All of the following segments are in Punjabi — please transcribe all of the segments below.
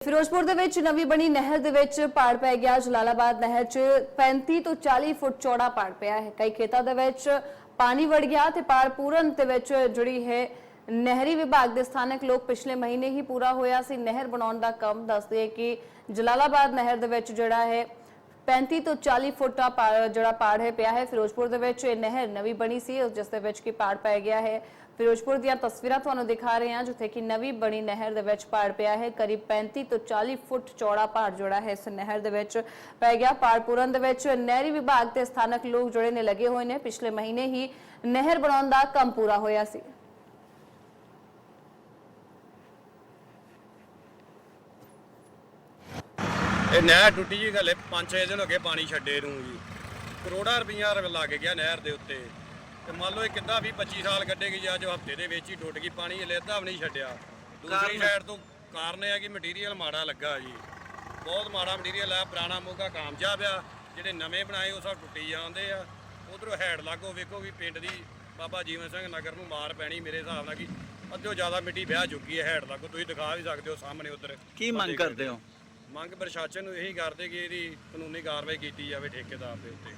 ਫਿਰੋਜ਼ਪੁਰ ਦੇ ਵਿੱਚ ਨਵੀਂ ਬਣੀ ਨਹਿਰ ਦੇ ਵਿੱਚ ਪਾੜ ਪੈ ਗਿਆ। ਜਲਾਲਾਬਾਦ ਨਹਿਰ 'ਚ 35 ਤੋਂ 40 ਫੁੱਟ ਚੌੜਾ ਪਾੜ ਪਿਆ ਹੈ। ਕਈ ਖੇਤਾਂ ਦੇ ਵਿੱਚ ਪਾਣੀ ਵੜ ਗਿਆ ਤੇ ਪਾੜ ਪੂਰਨ ਦੇ ਵਿੱਚ ਜਿਹੜੀ ਹੈ। ਨਹਿਰੀ ਵਿਭਾਗ ਦੇ ਸਥਾਨਕ ਲੋਕ ਪਿਛਲੇ ਮਹੀਨੇ ਹੀ ਪੂਰਾ ਹੋਇਆ ਸੀ। ਨਹਿਰ ਬਣਾਉਣ ਦਾ ਕੰਮ ਦੱਸਦੇ ਕਿ ਜਲਾਲਾਬਾਦ ਨਹਿਰ ਦੇ ਵਿੱਚ ਜਿਹੜਾ ਹੈ 35 ਤੋਂ 40 ਫੁੱਟ ਦਾ ਜਿਹੜਾ ਪਾੜ ਹੈ, ਪਿਆ ਹੈ। ਫਿਰੋਜ਼ਪੁਰ ਦੇ ਵਿੱਚ ਇਹ ਨਹਿਰ ਨਵੀਂ ਬਣੀ ਸੀ ਜਿਸ ਦੇ ਵਿੱਚ ਕਿ ਪਾੜ ਪੈ ਗਿਆ ਹੈ। ਫਿਰੋਜ਼ਪੁਰ ਦੀਆਂ ਤਸਵੀਰਾਂ ਤੁਹਾਨੂੰ ਦਿਖਾ ਰਹੇ ਹਾਂ, ਜਿੱਥੇ ਕਿ ਨਵੀਂ ਬਣੀ ਨਹਿਰ ਦੇ ਵਿੱਚ ਪਾੜ ਪਿਆ ਹੈ। ਕਰੀਬ 35 ਤੋਂ 40 ਫੁੱਟ ਚੌੜਾ ਪਾੜ ਜਿਹੜਾ ਹੈ, ਇਸ ਨਹਿਰ ਦੇ ਵਿੱਚ ਪੈ ਗਿਆ। ਪਾੜ ਪੂਰਨ ਦੇ ਵਿੱਚ ਨਹਿਰੀ ਵਿਭਾਗ ਤੇ ਸਥਾਨਕ ਲੋਕ ਜਿਹੜੇ ਨੇ, ਲੱਗੇ ਹੋਏ ਨੇ। ਪਿਛਲੇ ਮਹੀਨੇ ਹੀ ਨਹਿਰ ਬਣਾਉਣ ਦਾ ਕੰਮ ਪੂਰਾ ਹੋਇਆ ਸੀ। ਇਹ ਨਹਿਰ ਟੁੱਟੀ ਜੀ ਹਲੇ 5-6 ਦਿਨ ਹੋ ਗਏ ਪਾਣੀ ਛੱਡੇ ਨੂੰ ਜੀ। ਕਰੋੜਾਂ ਰੁਪਈਆ ਲੱਗ ਗਿਆ ਨਹਿਰ ਦੇ ਉੱਤੇ। ਤੇ ਮੰਨ ਲਓ ਇਹ ਕਿੱਦਾਂ ਵੀ 25 ਸਾਲ ਕੱਢੇਗੀ ਜਾਂ ਜੋ ਹਫ਼ਤੇ ਦੇ ਵਿੱਚ ਹੀ ਟੁੱਟ ਗਈ ਪਾਣੀ ਹਲੇ ਅੱਧਾ ਵੀ ਨਹੀਂ ਛੱਡਿਆ। ਦੂਸਰੀ ਸਾਈਡ ਤੋਂ ਕਾਰਨ ਇਹ ਹੈ ਕਿ ਮਟੀਰੀਅਲ ਮਾੜਾ ਲੱਗਾ ਜੀ। ਬਹੁਤ ਮਾੜਾ ਮਟੀਰੀਅਲ ਹੈ ਪੁਰਾਣਾ ਮੋਗਾ ਕਾਮਯਾਬ ਆ। ਜਿਹੜੇ ਨਵੇਂ ਬਣਾਏ ਉਹ ਸਭ ਟੁੱਟੀ ਜਾਂਦੇ ਆ। ਉਧਰੋਂ ਹੈਡ ਲਾਗੋ ਵੇਖੋ ਵੀ ਪਿੰਡ ਦੀ ਬਾਬਾ ਜੀਵਨ ਸਿੰਘ ਨਗਰ ਨੂੰ ਮਾਰ ਪੈਣੀ ਮੇਰੇ ਹਿਸਾਬ ਨਾਲ ਕਿ ਅੱਧੋ ਜ਼ਿਆਦਾ ਮਿੱਟੀ ਵਿਆਹ ਚੁੱਕੀ ਹੈ ਹੈਡ ਲਾਗੋ। ਤੁਸੀਂ ਦਿਖਾ ਵੀ ਸਕਦੇ ਹੋ ਸਾਹਮਣੇ ਉਧਰ। ਕੀ ਮੰਗ ਕਰਦੇ ਹੋ? ਮੰਗ ਪ੍ਰਸ਼ਾਸਨ ਨੂੰ ਇਹੀ ਕਰਦੇ ਕਿ ਇਹਦੀ ਕਾਨੂੰਨੀ ਕਾਰਵਾਈ ਕੀਤੀ ਜਾਵੇ ਠੇਕੇਦਾਰ ਦੇ ਉੱਤੇ।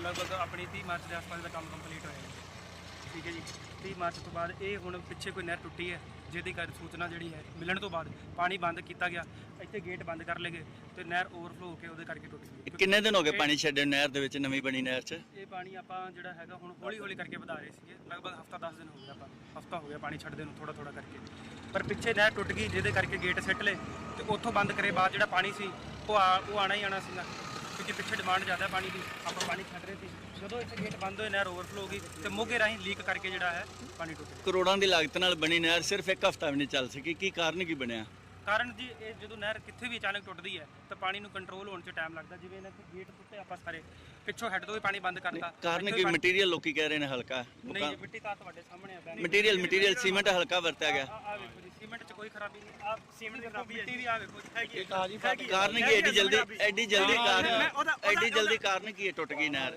ਲਗਭਗ ਆਪਣੀ 30 ਮਾਰਚ ਦੇ ਆਸ-ਪਾਸ ਦਾ ਕੰਮ ਕੰਪਲੀਟ ਹੋਇਆ ਜੀ। ਠੀਕ ਹੈ ਜੀ। 30 ਮਾਰਚ ਤੋਂ ਬਾਅਦ ਇਹ ਹੁਣ ਪਿੱਛੇ ਕੋਈ ਨਹਿਰ ਟੁੱਟੀ ਹੈ ਜਿਹਦੀ ਕਰ ਸੂਚਨਾ ਜਿਹੜੀ ਹੈ ਮਿਲਣ ਤੋਂ ਬਾਅਦ ਪਾਣੀ ਬੰਦ ਕੀਤਾ ਗਿਆ ਇੱਥੇ ਗੇਟ ਬੰਦ ਕਰ ਲਏ ਗਏ ਤੇ ਨਹਿਰ ਓਵਰਫਲੋ ਹੋ ਕੇ ਉਹਦੇ ਕਰਕੇ ਟੁੱਟ ਗਈ। ਇਹ ਕਿੰਨੇ ਦਿਨ ਹੋ ਗਏ ਪਾਣੀ ਛੱਡੇ ਨਹਿਰ ਦੇ ਵਿੱਚ ਨਵੀਂ ਬਣੀ ਨਹਿਰ 'ਚ? ਇਹ ਪਾਣੀ ਆਪਾਂ ਜਿਹੜਾ ਹੈਗਾ ਹੁਣ ਹੌਲੀ ਹੌਲੀ ਕਰਕੇ ਵਧਾ ਰਹੇ ਸੀਗੇ। ਲਗਭਗ ਹਫਤਾ 10 ਦਿਨ ਹੋ ਗਿਆ ਆਪਾਂ ਹਫਤਾ ਹੋ ਗਿਆ ਪਾਣੀ ਛੱਡਦੇ ਨੂੰ ਥੋੜਾ ਥੋੜਾ ਕਰਕੇ। ਪਰ ਪਿੱਛੇ ਨਹਿਰ ਟੁੱਟ ਗਈ, ਜਿਹਦੇ ਕਰਕੇ ਗੇਟ ਸਿੱਟ ਲਏ, ਤੇ ਉੱਥੋਂ ਬੰਦ ਕਰੇ ਬਾਅਦ ਜਿਹੜਾ ਪਾਣੀ ਸੀ, ਉਹ ਆ- ਉਹ ਆਣਾ ਹੀ ਆਣਾ ਸੀਗਾ। ਕਿਉਂਕਿ ਪਿੱਛੇ ਡਿਮਾਂਡ ਜ਼ਿਆਦਾ ਪਾਣੀ ਦੀ, ਆਪਾਂ ਪਾਣੀ ਛੱਡ ਰਹੇ ਸੀ। ਜਦੋਂ ਇੱਥੇ ਗੇਟ ਬੰਦ ਹੋਏ, ਨਹਿਰ ਓਵਰਫਲੋ ਹੋ ਗਈ, ਤੇ ਮੋਗੇ ਰਾਹੀਂ ਲੀਕ ਕਰਕੇ ਜਿਹੜਾ ਹੈ, ਪਾਣੀ ਟੁੱਟ ਗਿਆ। ਕਰੋੜਾਂ ਦੀ ਲਾਗਤ ਨਾਲ ਬਣੀ ਨਹਿਰ, ਸਿਰਫ ਇੱਕ ਹਫ਼ਤਾ ਵੀ ਨਹੀਂ ਚੱਲ ਸਕੀ। ਕੀ ਕਾਰਨ ਕੀ ਬਣਿਆ? ਕਾਰਨ ਜੀ ਇਹ ਜਦੋਂ ਨਹਿਰ ਕਿੱਥੇ ਵੀ ਅਚਾਨਕ ਟੁੱਟਦੀ ਹੈ ਤਾਂ ਪਾਣੀ ਨੂੰ ਕੰਟਰੋਲ ਹੋਣ 'ਚ ਟਾਈਮ ਲੱਗਦਾ। ਜਿਵੇਂ ਇਹਨਾਂ ਦੇ ਗੇਟ ਟੁੱਟੇ ਆਪਾਂ ਸਾਰੇ ਪਿੱਛੋਂ ਹੈੱਡ ਤੋਂ ਵੀ ਪਾਣੀ ਬੰਦ ਕਰਤਾ। ਕਾਰਨ ਕੀ? ਮਟੀਰੀਅਲ ਲੋਕੀ ਕਹਿ ਰਹੇ ਨੇ ਹਲਕਾ। ਨਹੀਂ ਜੀ, ਮਿੱਟੀ ਤਾਂ ਤੁਹਾਡੇ ਸਾਹਮਣੇ ਆ ਮਟੀਰੀਅਲ ਮਟੀਰੀਅਲ ਸੀਮੈਂਟ ਹਲਕਾ ਵਰਤਿਆ ਗਿਆ। ਸੀਮੈਂਟ 'ਚ ਕੋਈ ਖਰਾਬੀ ਨਹੀਂ। ਆ ਸੀਮੈਂਟ ਦੀ ਖਰਾਬੀ ਮਿੱਟੀ ਵੀ ਆ ਵੇਖੋ ਹੈਗੀ ਹੈ। ਕਾਰਨ ਕੀ ਐਡੀ ਜਲਦੀ ਐਡੀ ਜਲਦੀ ਕਾਰਨ ਐਡੀ ਜਲਦੀ ਕਾਰਨ ਕੀ ਹੈ? ਟੁੱਟ ਗਈ ਨਹਿਰ।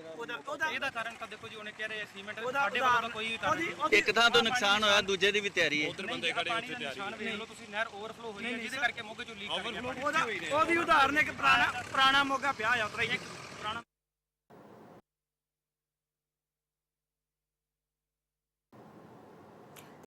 ਇਹਦਾ ਕਾਰਨ ਤਾਂ ਦੇਖੋ ਜੀ ਉਹਨੇ ਕਹਿ ਰਹੇ ਸੀਮੈਂਟ ਸਾਡੇ ਵੱਲੋਂ ਤਾਂ ਕੋਈ ਵੀ ਕਾਰਨ ਨਹੀਂ। ਇੱਕ ਥਾਂ ਤੋਂ ਨੁਕਸਾਨ ਹੋਇਆ ਦੂਜੇ ਦੀ ਵੀ ਤਿਆਰੀ ਹੈ। ਉਧਰ ਬੰਦੇ ਖੜੇ ਉੱਥੇ ਤਿਆਰੀ ਨਿਸ਼ਾਨ ਵੇਖ ਲਓ ਤੁਸੀਂ ਨਹਿਰ ਓਵਰਫਲੋ ਹੋਈ ਹੈ ਜਿਹਦੇ ਕਰਕੇ ਮੋਗੇ ਚੋਂ ਲੀਕ ਕਰ ਗਿਆ ਪਾਣੀ ਉਹਦਾ ਉਹਦੀ ਉਦਾਹਰਨ ਇੱਕ ਪੁਰਾਣਾ ਪੁਰਾਣਾ ਮੋਗਾ ਪਿਆ ਆ ਉਤਰਾ ਹੀ